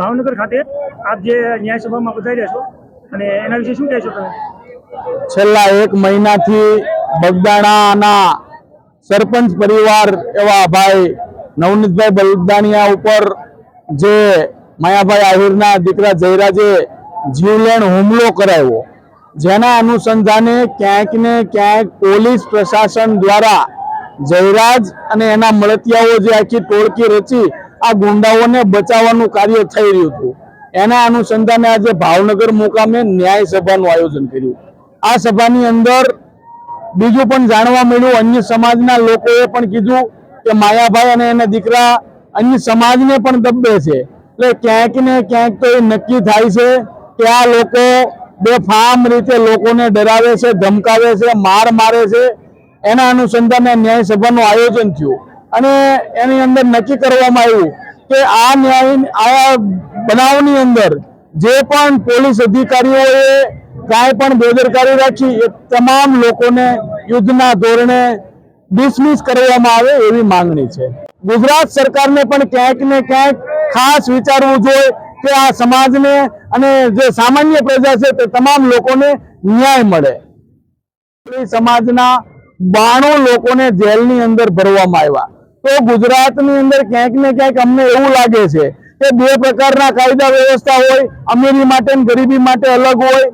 ભાવનગર ખાતે આપ જે ન્યાય સભામાં પધાર્યા છો અને એના વિશે શું કહેશો તમે? છેલ્લા એક મહિનાથી બગદાણાના સરપંચ પરિવાર એવા ભાઈ નવનીતભાઈ બગદાણિયા ઉપર જે માયાભાઈ આહિરના દીકરા જયરાજે જીવલેણ હુમલો કરાવ્યો. જેના અનુસંધાને ક્યાંક ને ક્યાંક પોલીસ પ્રશાસન દ્વારા જયરાજ અને એના મળતિયાઓ જે આખી ટોળકી રચી આ ગુંડાઓને બચાવવાનું કાર્ય થઈ રહ્યું હતું. એના અનુસંધાને આજે ભાવનગર મુકામે ન્યાય સભાનું આયોજન કર્યું. આ સભાની અંદર બીજું પણ જાણવા મળ્યું, અન્ય સમાજના લોકોએ પણ કીધું કે માયાભાઈ અને એના દીકરા અન્ય સમાજને પણ દબે છે. એટલે ક્યાંક ને ક્યાંક તો એ નક્કી થાય છે કે આ લોકો બેફામ રીતે લોકોને ડરાવે છે, ધમકાવે છે, માર મારે છે. એના અનુસંધાને ન્યાય સભાનું આયોજન થયું. અને એની અંદર નક્કી કરવામાં આવ્યું કે આ ન્યાય, આ બનાવની અંદર જે પણ પોલીસ અધિકારીઓએ કાંઈ પણ બેદરકારી રાખી, એ તમામ લોકોને યુદ્ધના ધોરણે ડિસમિસ કરવામાં આવે એવી માંગણી છે. ગુજરાત સરકારને પણ ક્યાંક ને ક્યાંક ખાસ વિચારવું જોઈએ કે આ સમાજને અને જે સામાન્ય પ્રજા છે તે તમામ લોકોને ન્યાય મળે. સમાજના બાણું લોકોને જેલની અંદર ભરવામાં આવ્યા. તો ગુજરાતની અંદર ક્યાંક ને ક્યાંક અમને એવું લાગે છે કે બે પ્રકારના કાયદા વ્યવસ્થા હોય, અમીરી માટે ગરીબી માટે અલગ હોય,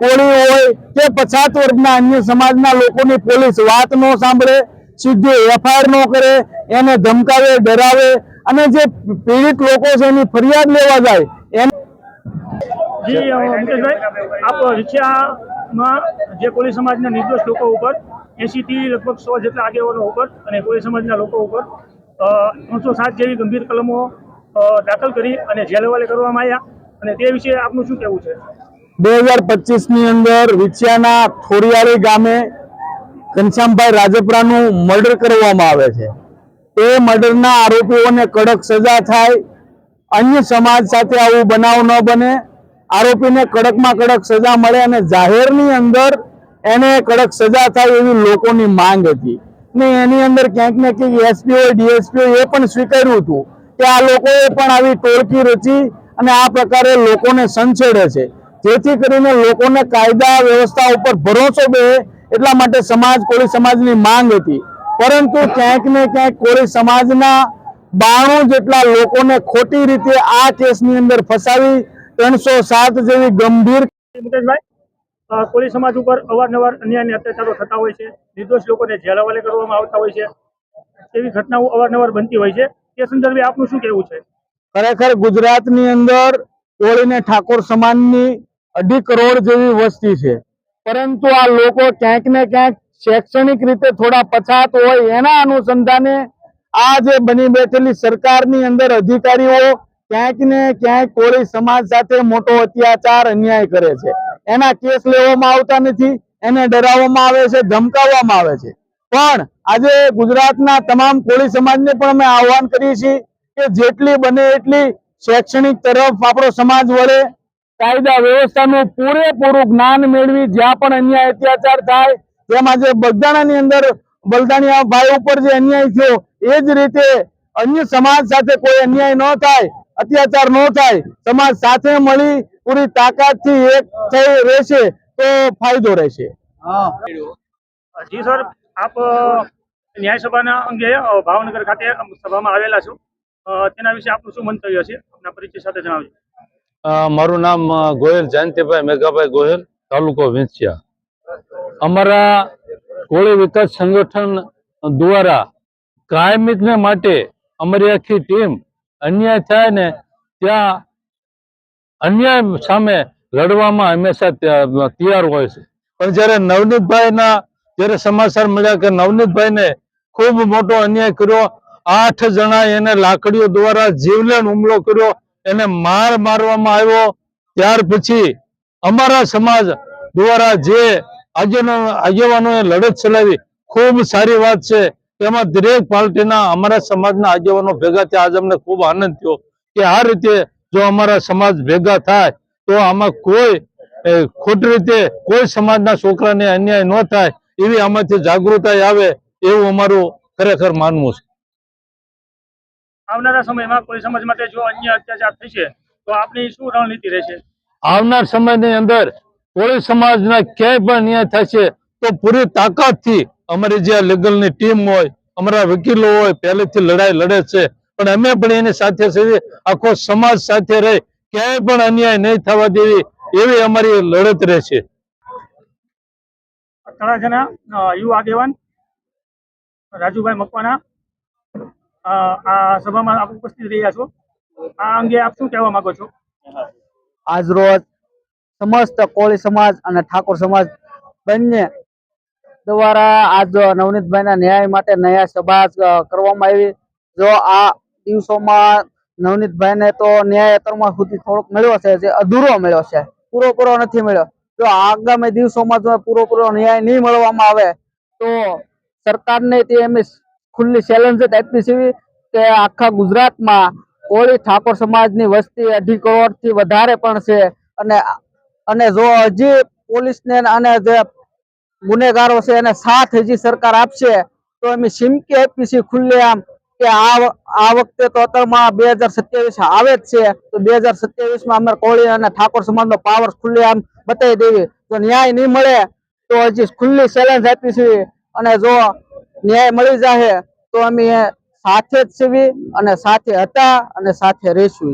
કોળી હોય કે પછાત વર્ગના અન્ય સમાજના લોકોની પોલીસ વાત ન સાંભળે, સીધી એફઆઈઆર ન કરે, એને ધમકાવે, ડરાવે અને જે પીડિત લોકો છે એની ફરિયાદ લેવા જાય, એને જી આપ મુકેશભાઈ રિક્ષામાં જે કોળી સમાજના નિર્દોષ લોકો ઉપર એસીથી લગભગ સો જેટલા આગેવાનો ઉપર અને કોળી સમાજના લોકો ઉપર ત્રણસો સાત જેવી ગંભીર કલમો દાખલ કરી અને જેલ હવાલે કરવામાં આવ્યા. અને તે વિશે આપનું શું કહેવું છે? બે હજાર પચીસની અંદર વિછિયાના થોડિયાળી ગામે ઘનશ્યામભાઈ રાજપરાનું મર્ડર કરવામાં આવે છે. એ મર્ડરના આરોપીઓને કડક સજા થાય, અન્ય સમાજ સાથે આવું બનાવ ન બને આરોપીને કડકમાં કડક સજા મળે અને જાહેરની અંદર એને કડક સજા થાય એવી લોકોની માંગ હતી. ને એની અંદર ક્યાંક ને ક્યાંક એસપીઓ, ડીએસપીઓ એ પણ સ્વીકાર્યું હતું કે આ લોકોએ પણ આવી ટોળકી રચી અને આ પ્રકારે લોકોને સંછેડે છે. જેથી કરીને લોકોને કાયદા વ્યવસ્થા ઉપર ભરોસો બે એટલા માટે સમાજ, કોળી સમાજની માંગ હતી. પરંતુ ક્યાંક ને ક્યાંક કોળી સમાજના બાણું જેટલા લોકોને ખોટી રીતે આ કેસની અંદર ફસાવી ત્રણસો સાત જેવી ગંભીર મુકેશભાઈ કોળી સમાજ ઉપર અવારનવાર અન્યાય અને અત્યાચારો થતા હોય છે નિર્દોષ લોકોને જેલ હવાલે કરવામાં આવતા હોય છે એવી ઘટનાઓ અવારનવાર બનતી હોય છે. તે સંદર્ભે આપનું શું કહેવું છે? ખરેખર ગુજરાતની અંદર કોળીને ઠાકોર સમાજની અઢી કરોડ જેવી વસ્તી છે. પરંતુ આ લોકો ક્યાંક ને ક્યાંક શૈક્ષણિક રીતે થોડા પછાત હોય એના અનુસંધાને આ જે બની બેઠેલી સરકારની અંદર અધિકારીઓ ક્યાંક ને ક્યાંક કોળી સમાજ સાથે મોટો અત્યાચાર અન્યાય કરે છે. એના કેસ લેવામાં આવતા નથી, એને ડરાવવામાં આવે છે, ધમકાવવામાં આવે છે. પણ આજે ગુજરાતના તમામ કોળી સમાજને પણ અમે આહવાન કરીએ છીએ કે જેટલી બને એટલી શૈક્ષણિક તરફ આપણો સમાજ વળે. કાયદા વ્યવસ્થાનું પૂરેપૂરું જ્ઞાન મેળવી જ્યાં પણ અન્યાય અત્યાચાર થાય, જેમ આજે બગદાણાની અંદર બલદાણિયા ભાઈ ઉપર જે અન્યાય થયો, એ જ રીતે અન્ય સમાજ સાથે કોઈ અન્યાય ન થાય અત્યાચાર ન થાય સમાજ સાથે મળી પૂરી તાકાતથી એક થઈ રહેશે તો ફાયદો રહેશે. જી સર આપ ન્યાય સભાના અંગે ભાવનગર ખાતે સભામાં આવેલા છો. તેના વિશે આપનું શું મંતવ્ય છે? આપના પરિચય સાથે જણાવજો. અ, મારું નામ ગોયલ જયંતિભાઈ મેઘાભાઈ ગોયલ તાલુકો વિંછિયા. અમારા કોળી વિકાસ સંગઠન દ્વારા કાયમિકને માટે અમારી આખી ટીમ અન્યાય થાય ને ત્યાં અન્યાય સામે લડવામાં હંમેશા તૈયાર હોય છે. પણ જ્યારે નવનીતભાઈના, જયારે સમાચાર મળ્યા કે નવનીતભાઈને ખૂબ મોટો અન્યાય કર્યો, આઠ જણા એને લાકડીઓ દ્વારા જીવલેણ હુમલો કર્યો, એને માર મારવામાં આવ્યો, ત્યાર પછી અમારા સમાજ દ્વારા જે આગેવાનો, આગેવાનોએ લડત ચલાવી, ખૂબ સારી વાત છે. તેમાં દરેક પાર્ટીના અમારા સમાજના આગેવાનો ભેગા થયા. આજે અમને ખૂબ આનંદ થયો કે આ રીતે જો અમારા સમાજ ભેગા થાય તો આમાં કોઈ ખોટી રીતે કોઈ સમાજના છોકરાને અન્યાય ન થાય એવી આમાંથી જાગૃતતા આવે એવું અમારું ખરેખર માનવું છે. આવનારા સમયમાં કોઈ સમાજ માટે જો અન્ય અત્યાચાર થશે તો આપની શું રણનીતિ રહેશે? આવનાર સમયની અંદર કોળી સમાજના ક્યાંય પણ ન્યાય થશે તો પૂરી તાકાતથી અમારી જે લીગલની ટીમ હોય અમારા વકીલો હોય પહેલેથી લડાઈ લડે છે. પણ અમે પણ એની સાથે સાથે આખો સમાજ સાથે રહી ક્યાંય પણ અન્યાય નહીં થવા દેવી એવી અમારી લડત રહેશે. તળાજાના યુવા આગેવાન રાજુભાઈ મકવાના આ સભામાં આપ ઉપસ્થિત રહ્યા છો. આ અંગે આપ શું કહેવા માંગો છો? આજ રોજ સમસ્ત કોળી સમાજ અને ઠાકોર સમાજ બંને દ્વારા આજ નવનીતભાઈના ન્યાય માટે ન્યાય સભા કરવામાં આવી. જો આ દિવસોમાં નવનીતભાઈને તો ન્યાય અત્યારમાં સુધી થોડોક મળ્યો છે, જે અધૂરો મળ્યો છે પૂરો નથી મળ્યો. જો આગામી દિવસોમાં જો પૂરો ન્યાય નહીં મળવામાં આવે, તો સરકારને તે એમની ખુલ્લી ચેલેન્જ જ આપી છે કે આખા ગુજરાતમાં કોળી ઠાકોર સમાજની વસ્તી અઢી કરોડથી વધારે પણ છે. અને અને જો હજી પોલીસને અને જે ગુનેગારો છે એને સાથ હજી સરકાર આપશે, તો એમ સિમકી આપી છે ખુલ્લેઆમ કે આ આ વખતે તો અત્યારમાં બે હજાર સત્યાવીસ આવે જ છે, તો બે હજાર સત્યાવીસમાં અમે કોળી અને ઠાકોર સમાજનો પાવર ખુલ્લેઆમ બતાવી દેવી. જો ન્યાય નહીં મળે, તો હજી ખુલ્લી ચેલેન્જ આપી છે. અને જો ન્યાય મળી જાય તો અમે સાથે જ છીએ અને સાથે હતા અને સાથે રહીશું